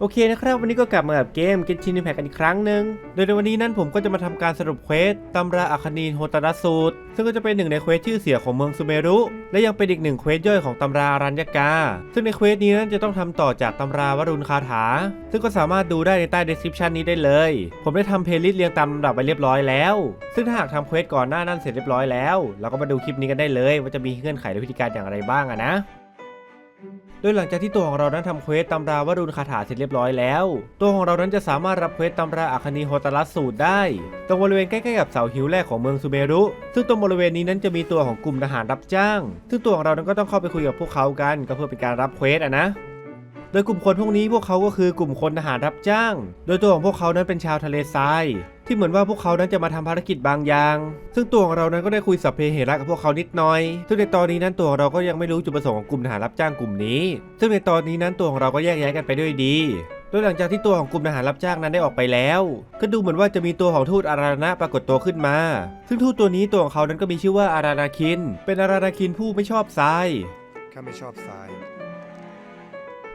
โอเคนะครับ วันนี้ก็กลับมากับเกม Genshin Impact กันอีกครั้งหนึ่งโดยในวันนี้นั้นผมก็จะมาทำการสรุปเควสตำราอัคนีนโฮตาระสูตร ซึ่งก็จะเป็นหนึ่งในเควสชื่อเสียของเมืองซูเมรุ และยังเป็นอีกหนึ่งเควสย่อยของตำราอารัญญกา ซึ่งในเควสนี้นั้นจะต้องทำต่อจากตำราวรุณคาถา ซึ่งก็สามารถดูได้ในใต้ description นี้ได้เลย ผมได้ทำเพลย์ลิสต์เรียงตามลำดับไปเรียบร้อยแล้ว ซึ่งถ้าหากทำเควสก่อนหน้านั้นเสร็จเรียบร้อยแล้ว เราก็มาดูคลิปนี้กันได้เลย ว่าจะมีเงื่อนไขและวิธีการอย่างไรบ้างอะนะ ดยหลังจากที่ตัวของเรานั้นทำเควสตำราวรุณคาถาเสร็จเรียบร้อยแล้ว ตัวของเรานั้นจะสามารถรับเควสตำราอัคนีโฮตารัสสูตรได้ ตรงบริเวณใกล้ๆกับเสาหิวแรกของเมืองซูเมรุ ซึ่งตรงบริเวณนี้นั้นจะมีตัวของกลุ่มทหารรับจ้าง ซึ่งตัวของเรานั้นก็ต้องเข้าไปคุยกับพวกเขากัน ก็เพื่อเป็นการรับเควสอะนะ โดยกลุ่มคนพวกนี้พวกเขาก็คือกลุ่มคนทหารรับจ้าง โดยตัวของพวกเขานั้นเป็นชาวทะเลทรายที่เหมือนว่าพวกเขานั้นจะมาทำภารกิจบางอย่าง ซึ่งตัวของเรานั้นก็ได้คุยสัพเพเหระกับพวกเขานิดหน่อย ซึ่งในตอนนี้นั้นตัวของเราก็ยังไม่รู้จุดประสงค์ของกลุ่มทหารรับจ้างกลุ่มนี้ ซึ่งในตอนนี้นั้นตัวของเราก็แยกย้ายกันไปด้วยดีโดยหลังจากที่ตัวของกลุ่มทหารรับจ้างนั้นได้ออกไปแล้ว ก็ดูเหมือนว่าจะมีตัวของทูตอาราณะปรากฏตัวขึ้นมา ซึ่งทูตตัวนี้ตัวของเขานั้นก็มีชื่อว่าอาราณาคิน เป็นอาราณาคินผู้ไม่ชอบทรายข้าไม่ชอบทราย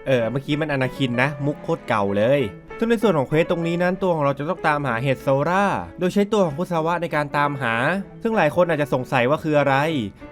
เออเมื่อกี้มันอนาคินนะ มุกโคตรเก่าเลย ซึ่งในส่วนของเควสตรงนี้นั้นตัวของเราจะต้องตามหาเห็ดโซราโดยใช้ตัวของคุซาวะในการตามหา ซึ่งหลายคนอาจจะสงสัยว่าคืออะไร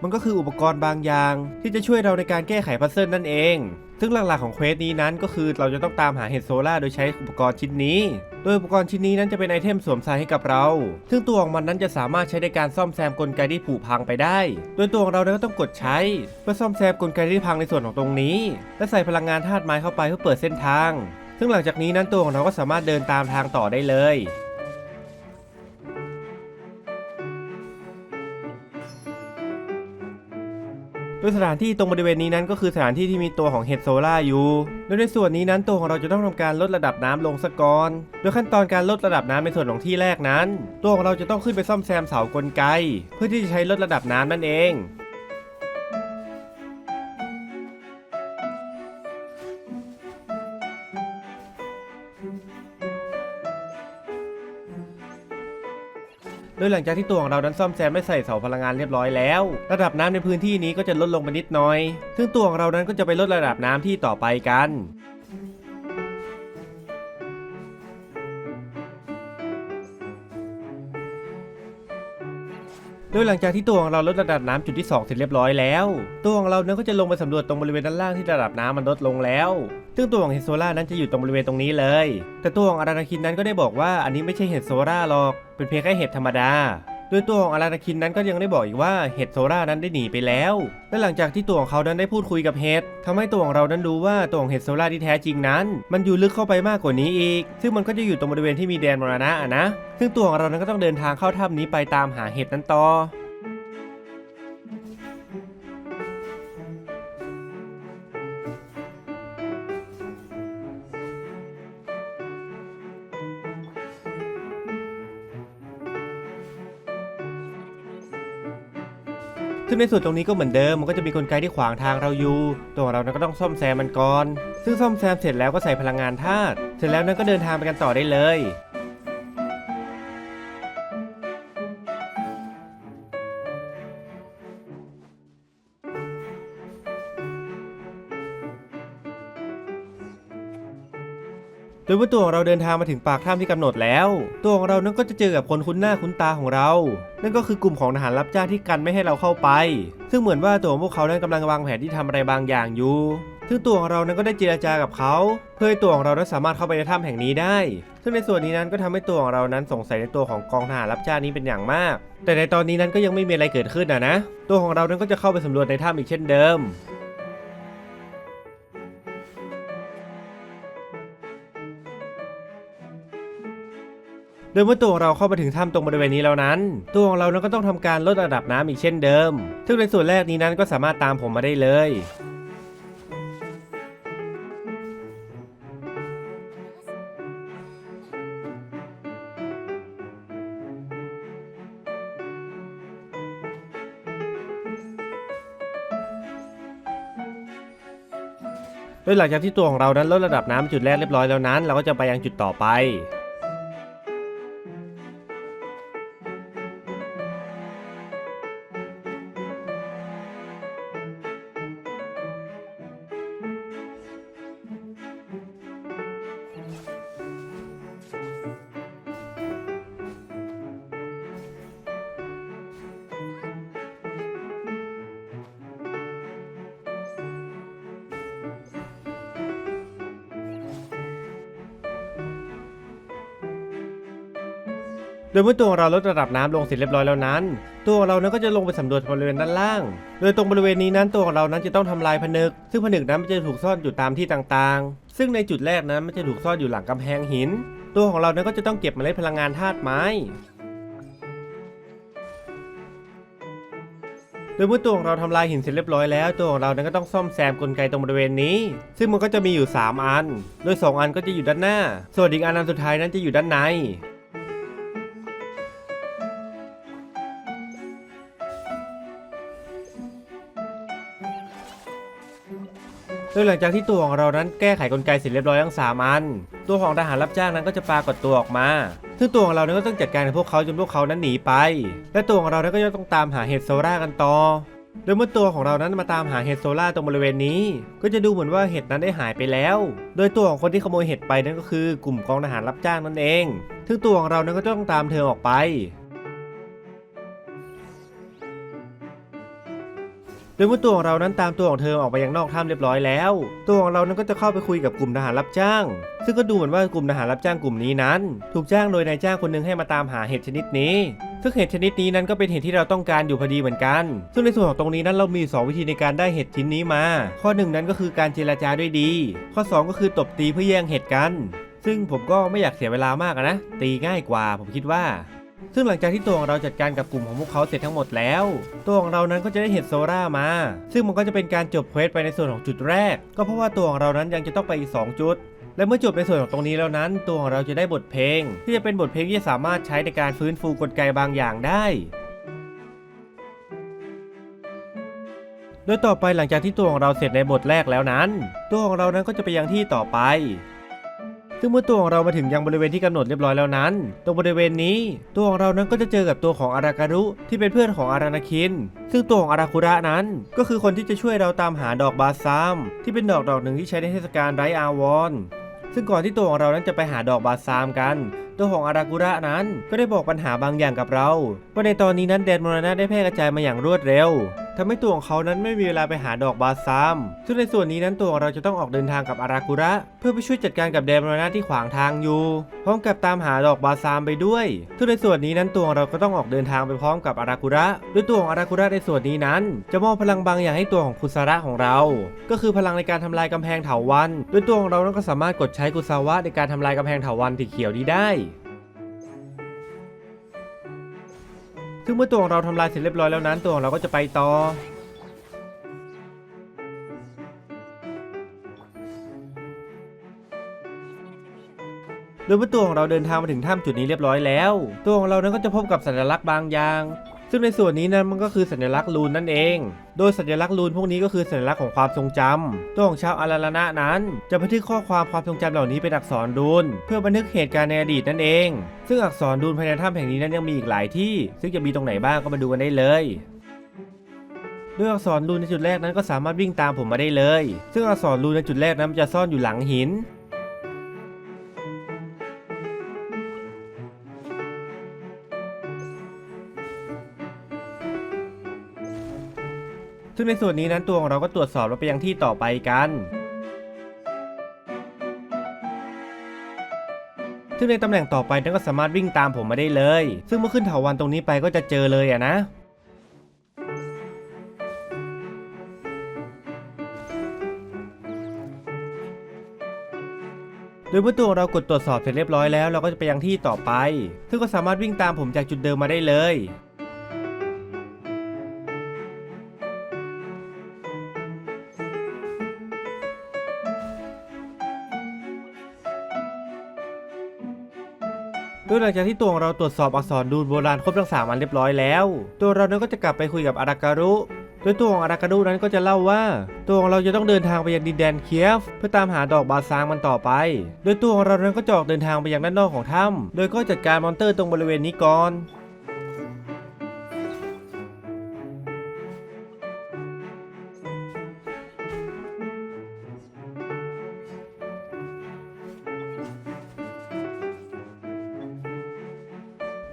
มันก็คืออุปกรณ์บางอย่าง ที่จะช่วยเราในการแก้ไขพัซเซิลนั่นเอง ซึ่งหลักๆของเควสนี้นั้นก็คือเราจะต้องตามหาเห็ดโซล่าโดยใช้อุปกรณ์ชิ้นนี้ โดยอุปกรณ์ชิ้นนี้นั้นจะเป็นไอเทมสวมใส่ให้กับเรา ซึ่งตัวของมันนั้นจะสามารถใช้ในการซ่อมแซมกลไกที่ผุพังไปได้ โดยตัวของเรานั้นก็ต้องกดใช้ เพื่อซ่อมแซมกลไกที่พังในส่วนของตรงนี้ และใส่พลังงานธาตุไม้เข้าไปเพื่อเปิดเส้นทาง ซึ่งหลังจากนี้นั้นตัวของเราก็สามารถเดินตามทางต่อได้เลย โดยสถานที่ตรงบริเวณนี้นั้นก็คือสถานที่ที่มีตัวของเฮดโซล่าอยู่ โดยในส่วนนี้นั้นตัวของเราจะต้องทำการลดระดับน้ำลงสะก่อน โดยขั้นตอนการลดระดับน้ำในส่วนของที่แรกนั้น ตัวของเราจะต้องขึ้นไปซ่อมแซมเสากลไก เพื่อที่จะใช้ลดระดับน้ำนั่นเอง ยหลังจากที่ตัวของเรานั้นซ่อมแซมไม่ใส่เสาพลังงานเรียบร้อยแล้ว ระดับน้ำในพื้นที่นี้ก็จะลดลงไปนิดน้อย ซึ่งตัวของเรานั้นก็จะไปลดระดับน้ำที่ต่อไปกัน โดยหลังจากที่ตัวของเราลดระดับน้ำจุดที่ 2 เสร็จเรียบร้อยแล้ว ตัวของเราเนั้นก็จะลงไปสำรวจตรงบริเวณด้านล่างที่ระดับน้ำมันลดลงแล้ว ซึ่งตัวของเฮดโซล่านั้นจะอยู่ตรงบริเวณตรงนี้เลย แต่ตัวของอารานาคินนั้นก็ได้บอกว่าอันนี้ไม่ใช่เห็ดโซล่าหรอก เป็นเพียงแค่เห็ดธรรมดา โดยตัวของอารานาคินนั้นก็ยังได้บอกอีกว่าเฮดโซล่านั้นได้หนีไปแล้ว และหลังจากที่ตัวของเขานั้นได้พูดคุยกับเฮดทำให้ตัวของเรานั้นรู้ว่าตัวของเฮดโซล่าที่แท้จริงนั้น มันอยู่ลึกเข้าไปมากกว่านี้อีก ซึ่งมันก็จะอยู่ตรงบริเวณที่มีแดนมรณะนะ ซึ่งตัวของเรานั้นก็ต้องเดินทางเข้าถ้ำนี้ไปตามหาเฮดนั้นต่อ ซึ่งในส่วนตรงนี้ก็เหมือนเดิมมันก็จะมีกลไกที่ขวางทางเราอยู่ ตัวเรานั้นก็ต้องซ่อมแซมมันก่อน ซึ่งซ่อมแซมเสร็จแล้วก็ใส่พลังงานธาตุเสร็จแล้วนั้นก็เดินทางไปกันต่อได้เลย ดยเมื่อตัวของเราเดินทางมาถึงปากถ้ำที่กำหนดแล้ว ตัวของเรานั้นก็จะเจอกับคนคุ้นหน้าคุ้นตาของเรา นั่นก็คือกลุ่มของทหารรับจ้างที่กันไม่ให้เราเข้าไป ซึ่งเหมือนว่าตัวของพวกเขานั้นกำลังวางแผนที่ทำอะไรบางอย่างอยู่ซึ่งตัวของเรานั้นก็ได้เจรจากับเขา เพื่อให้ตัวของเรานั้นสามารถเข้าไปในถ้ำแห่งนี้ได้ ซึ่งในส่วนนี้นั้นก็ทำให้ตัวของเรานั้นสงสัยในตัวของกองทหารรับจ้างนี้เป็นอย่างมาก แต่ในตอนนี้นั้นก็ยังไม่มีอะไรเกิดขึ้นนะนะ ตัวของเรานั้นก็จะเข้าไปสำรวจในถ้ำอีกเช่นเดิม โดยเมื่อตัวของเราเข้ามาถึงถ้ำตรงบริเวณนี้แล้วนั้น ตัวของเรานั้นก็ต้องทำการลดระดับน้ำอีกเช่นเดิม ซึ่งในส่วนแรกนี้นั้นก็สามารถตามผมมาได้เลยโดยหลังจากที่ตัวของเรานั้นลดระดับน้ำจุดแรกเรียบร้อยแล้วนั้น เราก็จะไปยังจุดต่อไป ยเมื่อตัวของเราลดระดับน้ำลงเสร็จเรียบร้อยแล้วนั้น ตัวของเรานั้นก็จะลงไปสำรวจบริเวณด้านล่าง โดยตรงบริเวณนี้นั้นตัวของเรานั้นจะต้องทำลายผนึก ซึ่งผนึกนั้นมันจะถูกซ่อนอยู่ตามที่ต่างๆ ซึ่งในจุดแรกนั้นมันจะถูกซ่อนอยู่หลังกำแพงหิน ตัวของเรานั้นก็จะต้องเก็บเมล็ดพลังงานธาตุไม้โดยเมื่อตัวของเราทำลายหินเสร็จเรียบร้อยแล้วตัวของเรานั้นก็ต้องซ่อมแซมกลไกตรงบริเวณนี้ ซึ่งมันก็จะมีอยู่ 3 อัน โดย 2 อันก็จะอยู่ด้านหน้า ส่วนอีกอันอันสุดท้ายนั้นจะอยู่ด้านใน โดยหลังจากที่ตัวของเรานั้นแก้ไขกลไกเสร็จเรียบร้อยทั้งสามอัน ตัวของทหารรับจ้างนั้นก็จะปรากฏตัวออกมาซึ่งตัวของเรานั้นก็ต้องจัดการกับพวกเขาจนพวกเขานั้นหนีไป และตัวของเรานั้นก็จะต้องตามหาเห็ดโซล่ากันต่อโดยเมื่อตัวของเรานั้นมาตามหาเห็ดโซล่าตรงบริเวณนี้ ก็จะดูเหมือนว่าเห็ดนั้นได้หายไปแล้ว โดยตัวของคนที่ขโมยเห็ดไปนั่นก็คือกลุ่มกองทหารรับจ้างนั่นเองซึ่งตัวของเรานั้นก็ต้องตามเธอออกไป โดยเมื่อตัวของเรานั้นตามตัวของเธอออกไปยังนอกถ้ำเรียบร้อยแล้ว ตัวของเรานั้นก็จะเข้าไปคุยกับกลุ่มทหารรับจ้าง ซึ่งก็ดูเหมือนว่ากลุ่มทหารรับจ้างกลุ่มนี้นั้น ถูกจ้างโดยนายจ้างคนหนึงให้มาตามหาเห็ดชนิดนี้ซึ่งเห็ดชนิดนี้นั้นก็เป็นเห็ดที่เราต้องการอยู่พอดีเหมือนกัน ซึ่งในส่วนของตรงนี้นั้นเรามี 2 วิธีในการได้เห็ดชิ้นนี้มา ข้อหนึ่งนั้นก็คือการเจรจาด้วยดี ข้อ 2 ก็คือตบตีเพื่อแย่งเห็ดกัน ซึ่งผมก็ไม่อยากเสียเวลามากนะ ตีง่ายกว่าผมคิดว่า ซึ่งหลังจากที่ตัวของเราจัดการกับกลุ่มของพวกเขาเสร็จทั้งหมดแล้ว ตัวของเรานั้นก็จะได้เห็ดโซล่ามา ซึ่งมันก็จะเป็นการจบเควสไปในส่วนของจุดแรก ก็เพราะว่าตัวของเรานั้นยังจะต้องไปอีก 2 จุดและเมื่อจบในส่วนของตรงนี้แล้วนั้น ตัวของเราจะได้บทเพลง ที่จะเป็นบทเพลงที่สามารถใช้ในการฟื้นฟูกลไกบางอย่างได้ โดยต่อไปหลังจากที่ตัวของเราเสร็จในบทแรกแล้วนั้น ตัวของเรานั้นก็จะไปยังที่ต่อไป ซึ่งเมื่อตัวของเรามาถึงยังบริเวณที่กำหนดเรียบร้อยแล้วนั้น ตรงบริเวณนี้ ตัวของเรานั้นก็จะเจอกับตัวของอาราการุที่เป็นเพื่อนของอารานาคิน ซึ่งตัวของอาราคุระนั้น ก็คือคนที่จะช่วยเราตามหาดอกบาซามที่เป็นดอกดอกหนึ่งที่ใช้ในเทศกาลไรอาวอนซึ่งก่อนที่ตัวของเรานั้นจะไปหาดอกบาซามกัน ตัวของอารากุระนั้นก็ได้บอกปัญหาบางอย่างกับเรา ว่าในตอนนี้นั้นแดนมรณะได้แพร่กระจายมาอย่างรวดเร็วทำให้ตัวของเขานั้นไม่มีเวลาไปหาดอกบาซามซึ่งในส่วนนี้นั้นตัวของเราจะต้องออกเดินทางกับอารากุระ เพื่อไปช่วยจัดการกับแดนมรณะที่ขวางทางอยู่ พร้อมกับตามหาดอกบาซามไปด้วย ซึ่งในส่วนนี้นั้นตัวของเราก็ต้องออกเดินทางไปพร้อมกับอารากุระด้วยตัวของอารากุระในส่วนนี้นั้น จะมอบพลังบางอย่างให้ตัวของคุซาระของเรา ก็คือพลังในการทำลายกำแพงเถาวันด้วยตัวของเรานั้นก็สามารถกดใช้กุซาวะในการทำลายกำแพงเถาวันสีเขียวนี้ได้ ซึ่งเมื่อตัวของเราทำลายเสร็จเรียบร้อยแล้วนั้นตัวของเราก็จะไปต่อโดยเมื่อตัวของเราเดินทางมาถึงถ้ำจุดนี้เรียบร้อยแล้ว ตัวของเรานั้นก็จะพบกับสัญลักษณ์บางอย่าง ซึ่งในส่วนนี้นั้นมันก็คือสัญลักษณ์ลูนนั่นเอง โดยสัญลักษณ์ลูนพวกนี้ก็คือสัญลักษณ์ของความทรงจำตัวของชาวอาราลานะนั้น จะบันทึกข้อความความทรงจำเหล่านี้เป็นอักษรดูนเพื่อบันทึกเหตุการณ์ในอดีตนั่นเอง ซึ่งอักษรดูนภายในถ้ำแห่งนี้นั้นยังมีอีกหลายที่ ซึ่งจะมีตรงไหนบ้างก็มาดูกันได้เลยด้วยอักษรรูนในจุดแรกนั้นก็สามารถวิ่งตามผมมาได้เลย ซึ่งอักษรรูนในจุดแรกนั้นจะซ่อนอยู่หลังหิน ซึ่งในส่วนนี้นั้นตัวของเราก็ตรวจสอบแล้วไปยังที่ต่อไปกันซึ่งในตำแหน่งต่อไปนั้นก็สามารถวิ่งตามผมมาได้เลย ซึ่งเมื่อขึ้นเถาวันตรงนี้ไปก็จะเจอเลยอะนะ โดยเมื่อตัวเรากดตรวจสอบเสร็จเรียบร้อยแล้วเราก็จะไปยังที่ต่อไป ซึ่งก็สามารถวิ่งตามผมจากจุดเดิมมาได้เลย โดยหลังจากที่ตัวของเราตรวจสอบอักษรดูนโบราณครบทั้งสามอันเรียบร้อยแล้ว ตัวเรานั้นก็จะกลับไปคุยกับอาราการุโดยตัวของอาราการุนั้นก็จะเล่าว่า ตัวของเราจะต้องเดินทางไปยังดินแดนเคียฟ เพื่อตามหาดอกบาซางมันต่อไป โดยตัวของเรานั้นก็จะออกเดินทางไปยังด้านนอกของถ้ำโดยก็จัดการมอนเตอร์ตรงบริเวณนี้ก่อน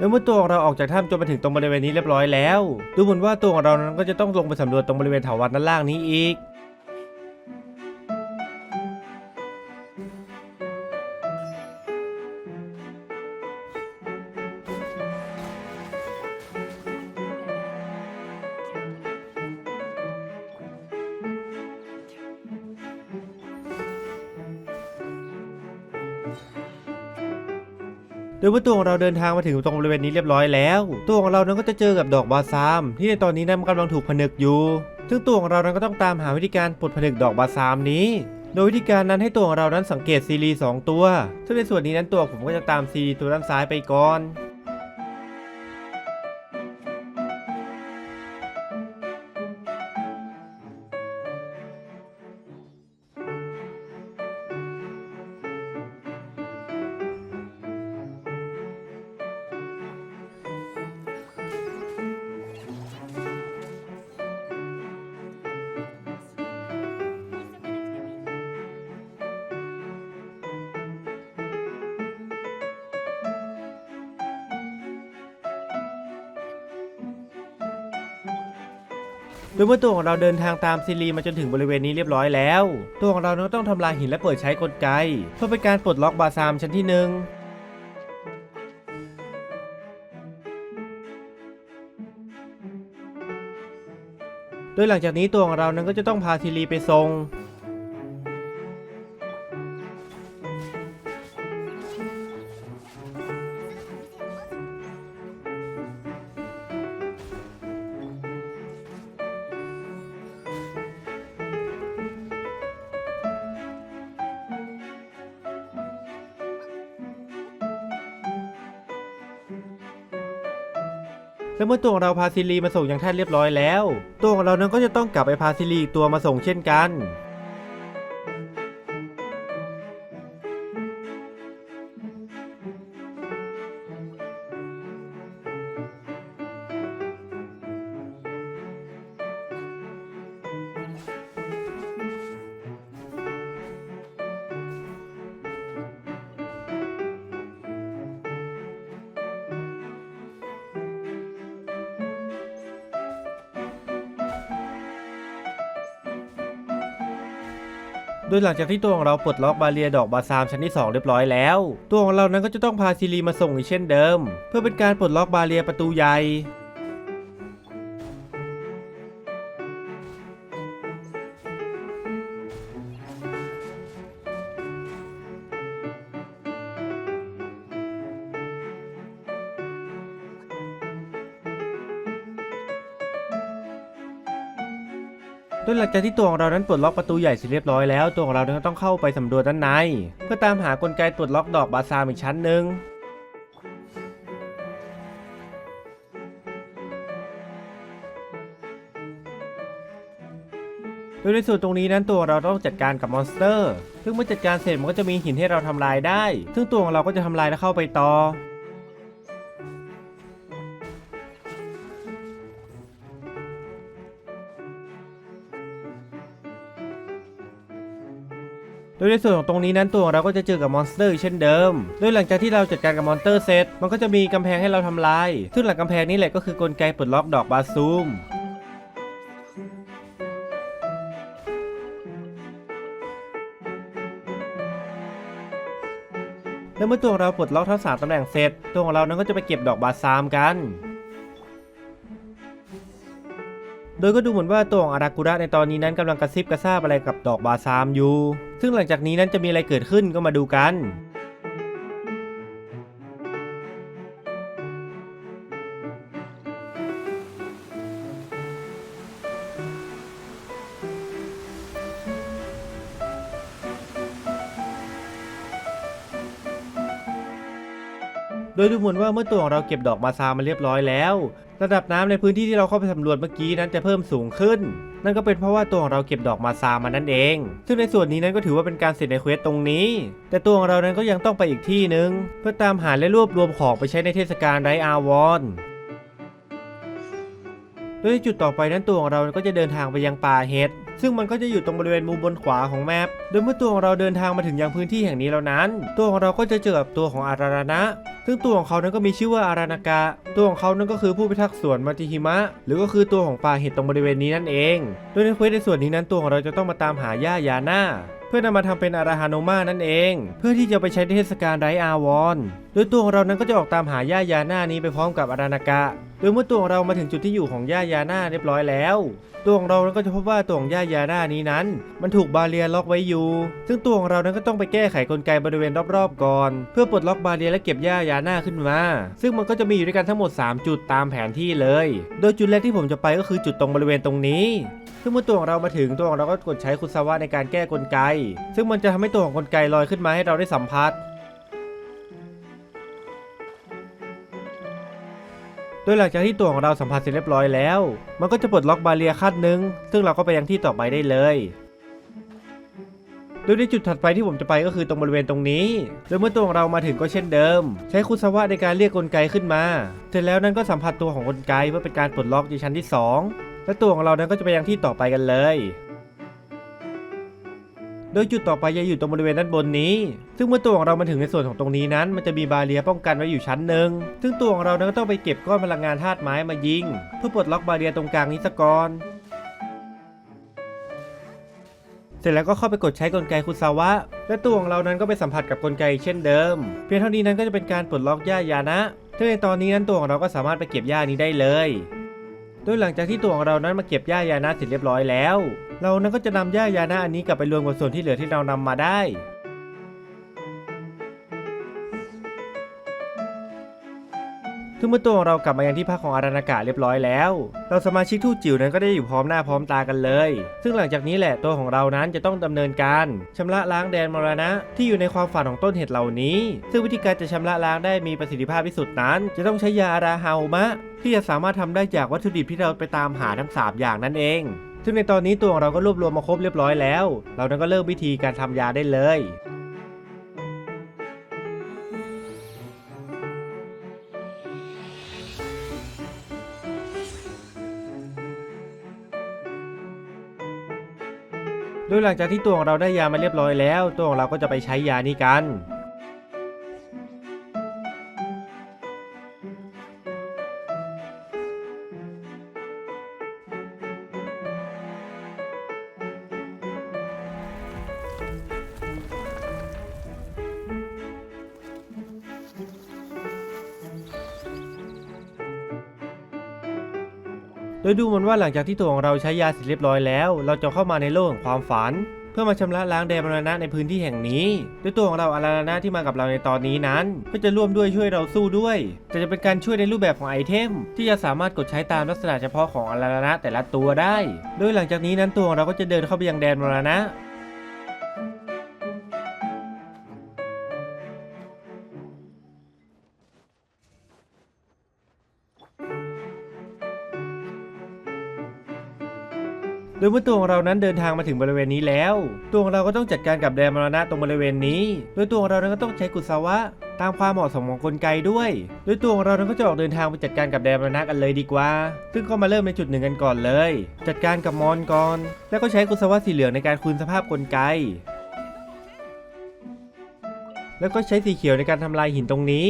แล้วเมื่อตัวของเราออกจากถ้ำจนมาถึงตรงบริเวณนี้เรียบร้อยแล้ว ดูเหมือนว่าตัวของเรานั้นก็จะต้องลงไปสำรวจตรงบริเวณเถาวัลย์ด้านล่างนี้อีก ยเมื่อตัวของเราเดินทางมาถึงตรงบริเวณนี้เรียบร้อยแล้ว ตัวของเรานั้นก็จะเจอกับดอกบาซาม ที่ในตอนนี้นั้นมันกำลังถูกผนึกอยู่ซึ่งตัวของเรานั้นก็ต้องตามหาวิธีการปลดผนึกดอกบาซามนี้ โดยวิธีการนั้นให้ตัวของเรานั้นสังเกตซีรีสองตัว ซึ่งในส่วนนี้นั้นตัวผมก็จะตามซีรีตัวด้านซ้ายไปก่อน โดยเมื่อตัวของเราเดินทางตามซีรีมาจนถึงบริเวณนี้เรียบร้อยแล้ว ตัวของเราต้องทำลายหินและเปิดใช้กลไก เพื่อเป็นการปลดล็อกบาซามชั้นที่หนึ่งโดยหลังจากนี้ตัวของเรานั้นก็จะต้องพาซีรีไปส่ง และเมื่อตัวของเราพาซิลีมาส่งยังแท่านเรียบร้อยแล้ว ตัวของเรานั้นก็จะต้องกลับไปพาซิลีตัวมาส่งเช่นกัน ยหลังจากที่ตัวของเราปลดล็อกบาเรียดอกบาซามชั้นที่ 2 เรียบร้อยแล้ว ตัวของเรานั้นก็จะต้องพาซีรีมาส่งอีกเช่นเดิม เพื่อเป็นการปลดล็อกบาเรียประตูใหญ่ โดยหลังจากที่ตัวของเรานั้นปลดล็อกประตูใหญ่เสร็จเรียบร้อยแล้วตัวของเรานั้นก็ต้องเข้าไปสำรวจด้านใน เพื่อตามหากลไกปลดล็อกดอกบาซามอีกชั้นหนึ่งโดยในส่วนตรงนี้นั้นตัวเราต้องจัดการกับมอนสเตอร์ ซึ่งเมื่อจัดการเสร็จมันก็จะมีหินให้เราทำลายได้ ซึ่งตัวของเราก็จะทำลายและเข้าไปต่อ ยในส่วนของตรงนี้นั้นตัวของเราก็จะเจอกับมอนสเตอร์เช่นเดิม โดยหลังจากที่เราจัดการกับมอนสเตอร์เสร็จ มันก็จะมีกำแพงให้เราทำลาย ซึ่งหลังกำแพงนี้แหละก็คือกลไกปลดล็อกดอกบาซูมและเมื่อตัวของเราปลดล็อกทั้งสามตำแหน่งเสร็จ ตัวของเรานั้นก็จะไปเก็บดอกบาซามกัน โดยก็ดูเหมือนว่าตัวของอารากุระในตอนนี้นั้นกำลังกระซิบกระซาบอะไรกับดอกบาซามอยู่ ซึ่งหลังจากนี้นั้นจะมีอะไรเกิดขึ้นก็มาดูกันโดยดูเหมือนว่าเมื่อตัวของเราเก็บดอกมาซามาเรียบร้อยแล้ว ระดับน้ำในพื้นที่ที่เราเข้าไปสำรวจเมื่อกี้นั้นจะเพิ่มสูงขึ้น นั่นก็เป็นเพราะว่าตัวของเราเก็บดอกมาซามานั่นเอง ซึ่งในส่วนนี้นั้นก็ถือว่าเป็นการเสร็จในเควสตรงนี้ แต่ตัวของเรานั้นก็ยังต้องไปอีกที่หนึ่งเพื่อตามหาและรวบรวมของไปใช้ในเทศกาลไรอาวอน โดยจุดต่อไปนั้นตัวของเราก็จะเดินทางไปยังป่าเห็ดซึ่งมันก็จะอยู่ตรงบริเวณมุมบนขวาของแมป โดยเมื่อตัวของเราเดินทางมาถึงยังพื้นที่แห่งนี้แล้วนั้น ตัวของเราก็จะเจอกับตัวของอาราณะ ซึ่งตัวของเขานั้นก็มีชื่อว่าอารานากะ ตัวของเขานั้นก็คือผู้พิทักษ์สวนมาติฮิมะ หรือก็คือตัวของป่าเห็ดตรงบริเวณนี้นั่นเอง โดยในเควสในส่วนนี้นั้นตัวของเราจะต้องมาตามหาย่ายาน่า เพื่อนำมาทำเป็นอาราฮานมานั่นเอง เพื่อที่จะไปใช้ในเทศกาลไรอาวอนโดยตัวของเรานั้นก็จะออกตามหาย่ายาน่านี้ไปพร้อมกับอารานากะ โดยเมื่อตัวของเรามาถึงจุดที่อยู่ของย่ายาน่าเรียบร้อยแล้ว ตัวของเรานั้นก็จะพบว่าตัวของย่ายาน่านี้นั้น มันถูกบาเรียล็อกไว้อยู่ ซึ่งตัวของเรานั้นก็ต้องไปแก้ไขกลไกบริเวณรอบๆก่อน เพื่อปลดล็อกบาเรียและเก็บย่ายาน่าขึ้นมา ซึ่งมันก็จะมีอยู่ด้วยกันทั้งหมด 3 จุดตามแผนที่เลย โดยจุดแรกที่ผมจะไปก็คือจุดตรงบริเวณตรงนี้ ซึ่งเมื่อตัวของเรามาถึงตัวของเราก็กดใช้คุซาวะในการแก้กลไก ซึ่งมันจะทำให้ตัวของกลไกลอยขึ้นมาให้เราได้สัมผัสโดยหลังจากที่ตัวของเราสัมผัสเสร็จเรียบร้อยแล้ว มันก็จะปลดล็อกบาเรียขั้นหนึ่งซึ่งเราก็ไปยังที่ต่อไปได้เลยโดยในจุดถัดไปที่ผมจะไปก็คือตรงบริเวณตรงนี้ โดยเมื่อตัวของเรามาถึงก็เช่นเดิม ใช้คุซาวะในการเรียกกลไกขึ้นมา เสร็จแล้วนั้นก็สัมผัสตัวของกลไกเพื่อเป็นการปลดล็อกในชั้นที่ 2 และตัวของเรานั้นก็จะไปยังที่ต่อไปกันเลย โดยจุดต่อไปจะอยู่ตรงบริเวณด้านบนนี้ ซึ่งเมื่อตัวของเรามาถึงในส่วนของตรงนี้นั้น มันจะมีบาเรียป้องกันไว้อยู่ชั้นหนึ่ง ซึ่งตัวของเรานั้นก็ต้องไปเก็บก้อนพลังงานธาตุไม้มายิง เพื่อปลดล็อกบาเรียตรงกลางนี้ซะก่อนเสร็จแล้วก็เข้าไปกดใช้กลไกคุซาวะ และตัวของเรานั้นก็ไปสัมผัสกับกลไกเช่นเดิม เพียงเท่านี้นั้นก็จะเป็นการปลดล็อกย่ายานะซึ่งในตอนนี้นั้นตัวของเราก็สามารถไปเก็บย่านี้ได้เลย โดยหลังจากที่ตัวของเรานั้นมาเก็บหญ้ายานะเสร็จเรียบร้อยแล้ว เรานั้นก็จะนำหญ้ายานะอันนี้กลับไปรวมกับส่วนที่เหลือที่เรานำมาได้ ซึ่งเมื่อตัวของเรากลับมายังที่พักของอารานากะเรียบร้อยแล้ว เราสมาชิกทูตจิ๋วนั้นก็ได้อยู่พร้อมหน้าพร้อมตากันเลย ซึ่งหลังจากนี้แหละตัวของเรานั้นจะต้องดำเนินการชำระล้างแดนมรณะ ที่อยู่ในความฝันของต้นเหตุเหล่านี้ ซึ่งวิธีการจะชำระล้างได้มีประสิทธิภาพที่สุดนั้น จะต้องใช้ยาอาราฮาอุมะ ที่จะสามารถทำได้จากวัตถุดิบที่เราไปตามหาทั้ง 3 อย่างนั่นเองซึ่งในตอนนี้ตัวของเราก็รวบรวมมาครบเรียบร้อยแล้ว เรานั้นก็เริ่มวิธีการทำยาได้เลย โดยหลังจากที่ตัวของเราได้ยามาเรียบร้อยแล้ว ตัวของเราก็จะไปใช้ยานี้กัน โดยดูเหมือนว่าหลังจากที่ตัวของเราใช้ยาเสร็จเรียบร้อยแล้ว เราจะเข้ามาในโลกของความฝัน เพื่อมาชำระล้างแดนมรณะในพื้นที่แห่งนี้โดยตัวของเราอาราณะที่มากับเราในตอนนี้นั้น ก็จะร่วมด้วยช่วยเราสู้ด้วย แต่จะเป็นการช่วยในรูปแบบของไอเทม ที่จะสามารถกดใช้ตามลักษณะเฉพาะของอาราณะแต่ละตัวได้ โดยหลังจากนี้นั้นตัวของเราก็จะเดินเข้าไปยังแดนมรณะ โดยเมื่อตัวของเรานั้นเดินทางมาถึงบริเวณนี้แล้ว ตัวของเราก็ต้องจัดการกับแดนมรณะตรงบริเวณนี้ โดยตัวของเรานั้นก็ต้องใช้กุศวะตามความเหมาะสมของกลไกด้วย โดยตัวของเรานั้นก็จะออกเดินทางไปจัดการกับแดนมรณะกันเลยดีกว่า ซึ่งก็มาเริ่มในจุดหนึ่งกันก่อนเลย จัดการกับมอนก่อน แล้วก็ใช้กุศวะสีเหลืองในการคืนสภาพกลไก แล้วก็ใช้สีเขียวในการทำลายหินตรงนี้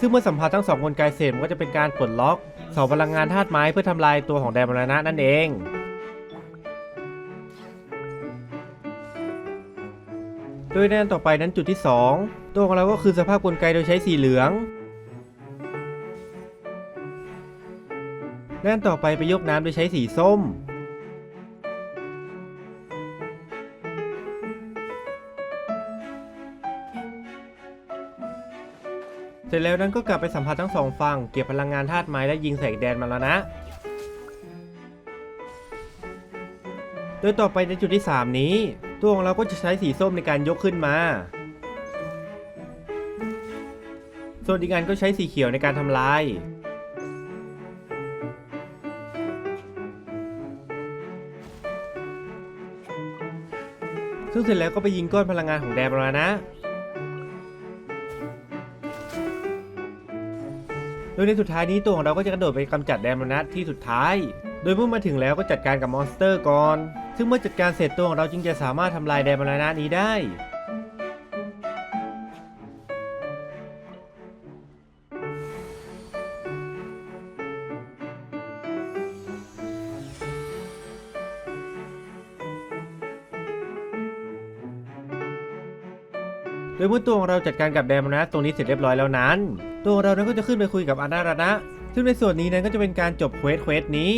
ซึ่งเมื่อสัมผัสทั้งสองกลไกเสร็จมันก็จะเป็นการปลดล็อกเสาพลังงานธาตุไม้เพื่อทำลายตัวของแดนมรณะนั่นเอง โดยในอันต่อไปนั้นจุดที่ 2 ตัวของเราก็คือสภาพกลไกโดยใช้สีเหลืองและอันต่อไปไปยกน้ำโดยใช้สีส้ม เสร็จแล้วนั้นก็กลับไปสัมผัสทั้งสองฝั่งเก็บพลังงานธาตุไม้และยิงใส่แดนมาแล้วนะ โดยต่อไปในจุดที่ 3 นี้ ตัวของเราก็จะใช้สีส้มในการยกขึ้นมา ส่วนอีกอันก็ใช้สีเขียวในการทำลายซึ่งเสร็จแล้วก็ไปยิงก้อนพลังงานของแดนมาแล้วนะ โดยในสุดท้ายนี้ตัวของเราก็จะกระโดดไปกำจัดแดนมรณะที่สุดท้าย โดยเมื่อมาถึงแล้วก็จัดการกับมอนสเตอร์ก่อน ซึ่งเมื่อจัดการเสร็จตัวของเราจึงจะสามารถทำลายแดนมรณะนี้ได้ โดยเมื่อตัวของเราจัดการกับแดมรณะตรงนี้เสร็จเรียบร้อยแล้วนั้น ตัวของเรานั้นก็จะขึ้นไปคุยกับอานารานะ ซึ่งในส่วนนี้นั้นก็จะเป็นการจบเควสเควสนี้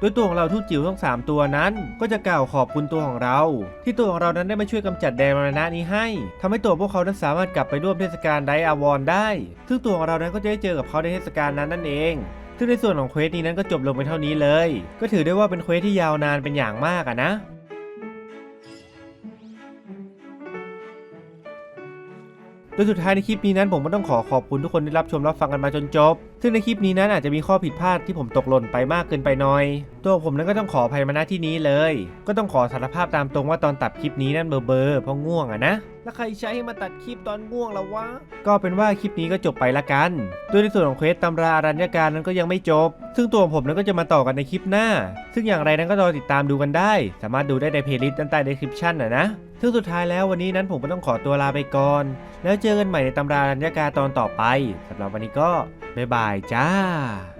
โดยตัวของเราทูตจิ๋วทั้ง 3 ตัวนั้น ก็จะกล่าวขอบคุณตัวของเรา ที่ตัวของเรานั้นได้มาช่วยกำจัดแดนมรณะนี้ให้ทำให้ตัวพวกเขานั้นสามารถกลับไปร่วมเทศกาลไดอาวอนได้ ซึ่งตัวของเรานั้นก็จะได้เจอกับเขาในเทศกาลนั้นนั่นเองซึ่งในส่วนของเควสนี้นั้นก็จบลงไปเท่านี้เลย ก็ถือได้ว่าเป็นเควสที่ยาวนานเป็นอย่างมากอะนะ ดยสุดท้ายในคลิปนี้นั้นผมก็ต้องขอขอบคุณทุกคนที่รับชมรับฟังกันมาจนจบ ซึ่งในคลิปนี้นั้นอาจจะมีข้อผิดพลาดที่ผมตกหล่นไปมากเกินไปหน่อย ตัวผมนั้นก็ต้องขออภัยมาณที่นี้เลย ก็ต้องขอสารภาพตามตรงว่าตอนตัดคลิปนี้นั้นเบอร์เบอร์เพราะง่วงอะนะแล้วใครใช้ให้มาตัดคลิปตอนง่วงล่ะวะ ก็เป็นว่าคลิปนี้ก็จบไปละกัน โดยในส่วนของเควสตำราอรัญญาการนั้นก็ยังไม่จบ ซึ่งตัวผมนั้นก็จะมาต่อกันในคลิปหน้า ซึ่งอย่างไรนั้นก็รอติดตามดูกันได้ สามารถดูได้ในเพลย์ลิสต์ด้านใต้ description นะนะ ซึ่งสุดท้ายแล้ววันนี้นั้นผมก็ต้องขอตัวลาไปก่อน แล้วเจอกันใหม่ในตำราอารัญญกาตอนต่อไปสำหรับวันนี้ก็บ๊ายบายจ้า